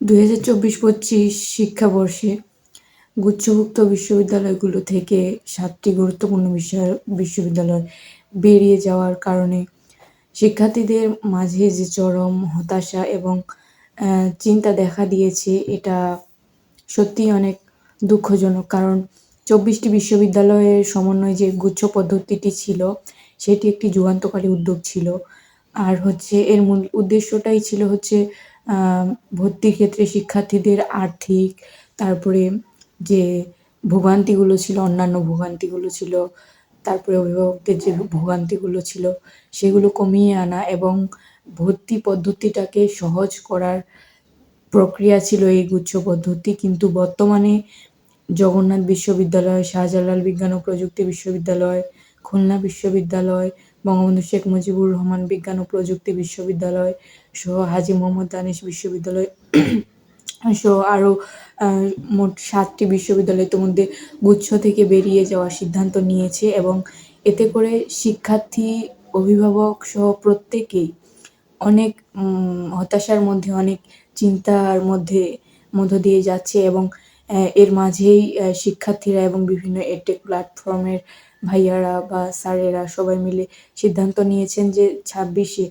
দুই হাজার চব্বিশ পঁচিশ শিক্ষাবর্ষে গুচ্ছভুক্ত বিশ্ববিদ্যালয়গুলো থেকে সাতটি গুরুত্বপূর্ণ বিষয় বিশ্ববিদ্যালয় বেরিয়ে যাওয়ার কারণে শিক্ষার্থীদের মাঝে যে চরম হতাশা এবং চিন্তা দেখা দিয়েছে, এটা সত্যিই অনেক দুঃখজনক। কারণ চব্বিশটি বিশ্ববিদ্যালয়ের সমন্বয়ে যে গুচ্ছ পদ্ধতিটি ছিল, সেটি একটি যুগান্তকারী উদ্যোগ ছিল। আর হচ্ছে এর মূল উদ্দেশ্যটাই ছিল হচ্ছে ভর্তির ক্ষেত্রে শিক্ষার্থীদের আর্থিক, তারপরে যে ভোগান্তিগুলো ছিল, অন্যান্য ভোগান্তিগুলো ছিল, তারপরে অভিভাবকদের যে ভোগান্তিগুলো ছিল, সেগুলো কমিয়ে আনা এবং ভর্তি পদ্ধতিটাকে সহজ করার প্রক্রিয়া ছিল এই গুচ্ছ পদ্ধতি। কিন্তু বর্তমানে জগন্নাথ বিশ্ববিদ্যালয়, শাহজালাল বিজ্ঞান ও প্রযুক্তি বিশ্ববিদ্যালয়, খুলনা বিশ্ববিদ্যালয় বঙ্গবন্ধু শেখ মুজিবুর রহমান বিজ্ঞান ও প্রযুক্তি বিশ্ববিদ্যালয় সহ হাজি মোহাম্মদ দানিশ বিশ্ববিদ্যালয় সহ আরও মোট সাতটি বিশ্ববিদ্যালয় ইতিমধ্যে গুচ্ছ থেকে বেরিয়ে যাওয়ার সিদ্ধান্ত নিয়েছে এবং এতে করে শিক্ষার্থী, অভিভাবক সহ প্রত্যেকেই অনেক হতাশার মধ্যে, অনেক চিন্তার মধ্যে, মধ্য দিয়ে যাচ্ছে এবং এর মাঝেই শিক্ষার্থীরা এবং বিভিন্ন এডটেক প্ল্যাটফর্মের ভাইয়ারা বা স্যারেরা সবাই মিলে সিদ্ধান্ত নিয়েছেন যে ছাব্বিশে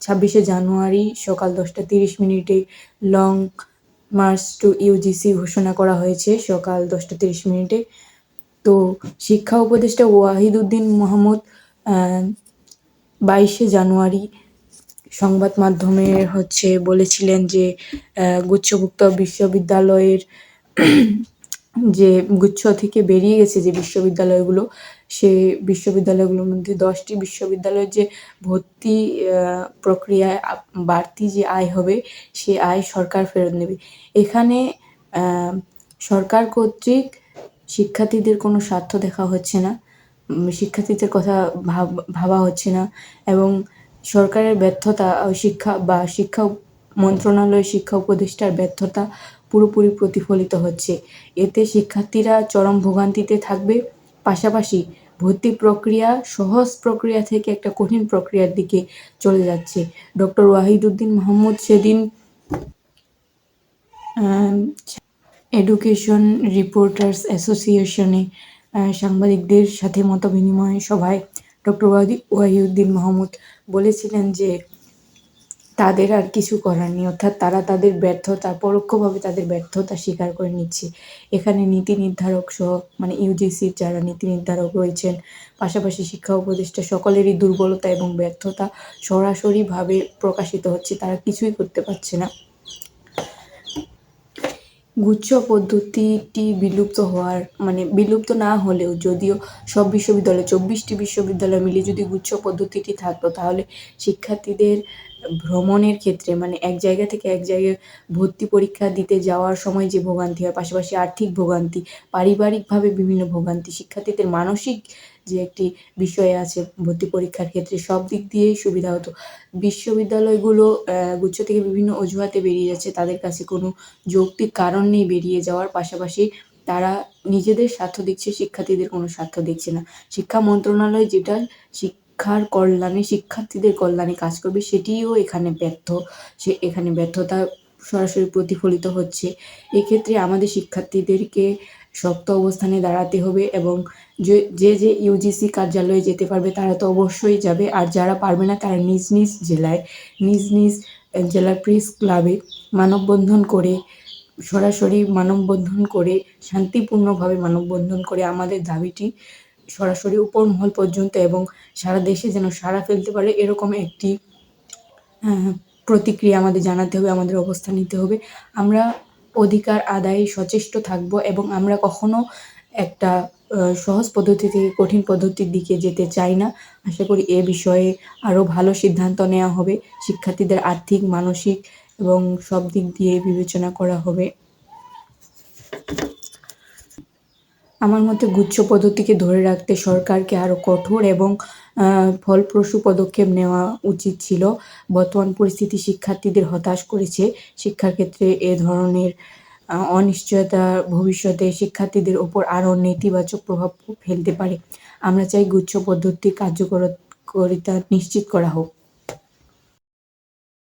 ছাব্বিশে জানুয়ারি সকাল দশটা তিরিশ মিনিটে লং মার্চ টু ইউজিসি ঘোষণা করা হয়েছে সকাল দশটা তিরিশ মিনিটে। তো শিক্ষা উপদেষ্টা ওয়াহিদুদ্দিন মোহাম্মদ বাইশে জানুয়ারি সংবাদ মাধ্যমে হচ্ছে বলেছিলেন যে গুচ্ছভুক্ত বিশ্ববিদ্যালয়ের যে গুচ্ছ থেকে বেরিয়ে গেছে যে বিশ্ববিদ্যালয়গুলো, সে বিশ্ববিদ্যালয়গুলোর মধ্যে দশটি বিশ্ববিদ্যালয়ের যে ভর্তি প্রক্রিয়ায় বাড়তি যে আয় হবে, সে আয় সরকার ফেরত নেবে। এখানে সরকার কর্তৃক শিক্ষার্থীদের কোনো স্বার্থ দেখা হচ্ছে না শিক্ষার্থীদের কথা ভাবা হচ্ছে না এবং সরকারের ব্যর্থতা, শিক্ষা বা শিক্ষা মন্ত্রণালয় শিক্ষা উপদেষ্টার ব্যর্থতা পুরোপুরি প্রতিফলিত হচ্ছে। এতে শিক্ষার্থীরা চরম ভোগান্তিতে থাকবে। পাশাপাশি ভর্তি প্রক্রিয়া, সহজ প্রক্রিয়া থেকে একটা কঠিন প্রক্রিয়ার দিকে চলে যাচ্ছে। ডক্টর ওয়াহিদুদ্দিন মাহমুদ সেদিন এডুকেশন রিপোর্টার্স অ্যাসোসিয়েশনে সাংবাদিকদের সাথে মত বিনিময় সভায় ডক্টর ওয়াহিউদ্দিন মাহমুদ বলেছিলেন যে তাদের আর কিছু করার নেই। অর্থাৎ তারা তাদের ব্যর্থতা, পরোক্ষভাবে তাদের ব্যর্থতা স্বীকার করে নিচ্ছে। এখানে নীতি নির্ধারক সহ মানে ইউজিসির যারা নীতি নির্ধারক রয়েছেন, পাশাপাশি শিক্ষা উপদেষ্টা, সকলেরই দুর্বলতা এবং ব্যর্থতা সরাসরিভাবে প্রকাশিত হচ্ছে। তারা কিছুই করতে পারছে না। গুচ্ছ পদ্ধতিটি বিলুপ্ত হওয়ার মানে বিলুপ্ত না হলেও যদিও সব বিশ্ববিদ্যালয়, চব্বিশটি বিশ্ববিদ্যালয় মিলে যদি গুচ্ছ পদ্ধতিটি থাকতো, তাহলে শিক্ষার্থীদের ভ্রমণের ক্ষেত্রে মানে এক জায়গা থেকে এক জায়গায় ভর্তি পরীক্ষা দিতে যাওয়ার সময় যে ভোগান্তি হয়, পাশাপাশি আর্থিক ভোগান্তি, পারিবারিকভাবে বিভিন্ন ভোগান্তি, শিক্ষার্থীদের মানসিক যে একটি বিষয় আছে, ভর্তি পরীক্ষার ক্ষেত্রে সব দিক দিয়েই সুবিধা হতো। বিশ্ববিদ্যালয়গুলো গুচ্ছ থেকে বিভিন্ন অজুহাতে বেরিয়ে যাচ্ছে, তাদের কাছে কোনো যৌক্তিক কারণ নেই বেরিয়ে যাওয়ার। পাশাপাশি তারা নিজেদের স্বার্থ দেখছে, শিক্ষার্থীদের কোনো স্বার্থ দেখছে না। শিক্ষা মন্ত্রণালয় যেটা, শিক্ষার কল্যাণে, শিক্ষার্থীদের কল্যাণে কাজ করবে, সেটিও এখানে ব্যর্থ। সে, এখানে ব্যর্থতা সরাসরি প্রতিফলিত হচ্ছে। এক্ষেত্রে আমাদের শিক্ষার্থীদেরকে শক্ত অবস্থানে দাঁড়াতে হবে এবং যে যে ইউজিসি কার্যালয়ে যেতে পারবে তারা তো অবশ্যই যাবে। আর যারা পারবে না, তারা নিজ নিজ জেলায়, নিজ নিজ জেলার প্রেস ক্লাবে মানববন্ধন করে, সরাসরি মানববন্ধন করে, শান্তিপূর্ণভাবে মানববন্ধন করে আমাদের দাবিটি সরাসরি উপর মহল পর্যন্ত এবং সারা দেশে যেন সাড়া ফেলতে পারে, এরকম একটি প্রতিক্রিয়া আমাদের জানাতে হবে, আমাদের অবস্থান নিতে হবে। আমরা অধিকার আদায়ে সচেষ্ট থাকব এবং আমরা কখনো একটা সহজ পদ্ধতি থেকে কঠিন পদ্ধতির দিকে যেতে চাই না। আশা করি এ বিষয়ে আরও ভালো সিদ্ধান্ত নেওয়া হবে। শিক্ষার্থীদের আর্থিক, মানসিক এবং সব দিক দিয়ে বিবেচনা করা হবে। আমার মতে গুচ্ছ পদ্ধতিকে ধরে রাখতে সরকারকে আরও কঠোর এবং ফলপ্রসূ পদক্ষেপ নেওয়া উচিত ছিল। বর্তমান পরিস্থিতি শিক্ষার্থীদের হতাশ করেছে। শিক্ষার ক্ষেত্রে এ ধরনের অনিশ্চয়তা ভবিষ্যতে শিক্ষার্থীদের ওপর আরও নেতিবাচক প্রভাব ফেলতে পারে। আমরা চাই গুচ্ছ পদ্ধতি কার্যকরিতা নিশ্চিত করা হোক।